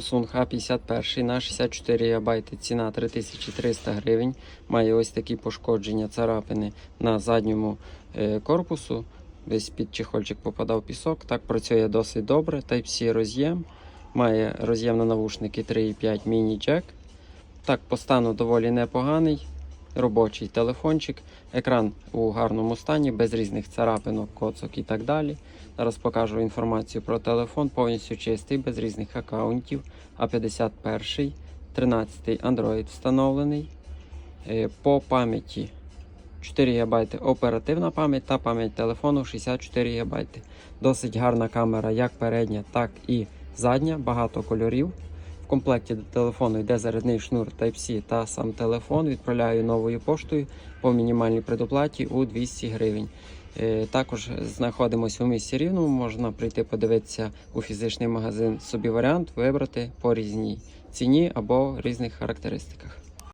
Samsung H51 на 64 ГБ, ціна 3300 гривень. Має ось такі пошкодження, царапини на задньому е, корпусу. Десь під чехольчик попадав пісок. Так працює досить добре. Type-C роз'єм. Має роз'єм на навушники 3,5 міні-джек. Так, по стану доволі непоганий. Робочий телефончик, екран у гарному стані, без різних царапинок, коцок і так далі. Зараз покажу інформацію про телефон, повністю чистий, без різних аккаунтів. А51, 13 Android встановлений. Е, По пам'яті 4 ГБ оперативна пам'ять та пам'ять телефону 64 ГБ. Досить гарна камера, як передня, так і задня, багато кольорів. Комплекті до телефону йде зарядний шнур Type-C та сам телефон. Відправляю новою поштою по мінімальній предоплаті у 200 гривень. Е, Також знаходимося у місті Рівному. Можна прийти подивитися у фізичний магазин собі варіант, вибрати по різній ціні або різних характеристиках.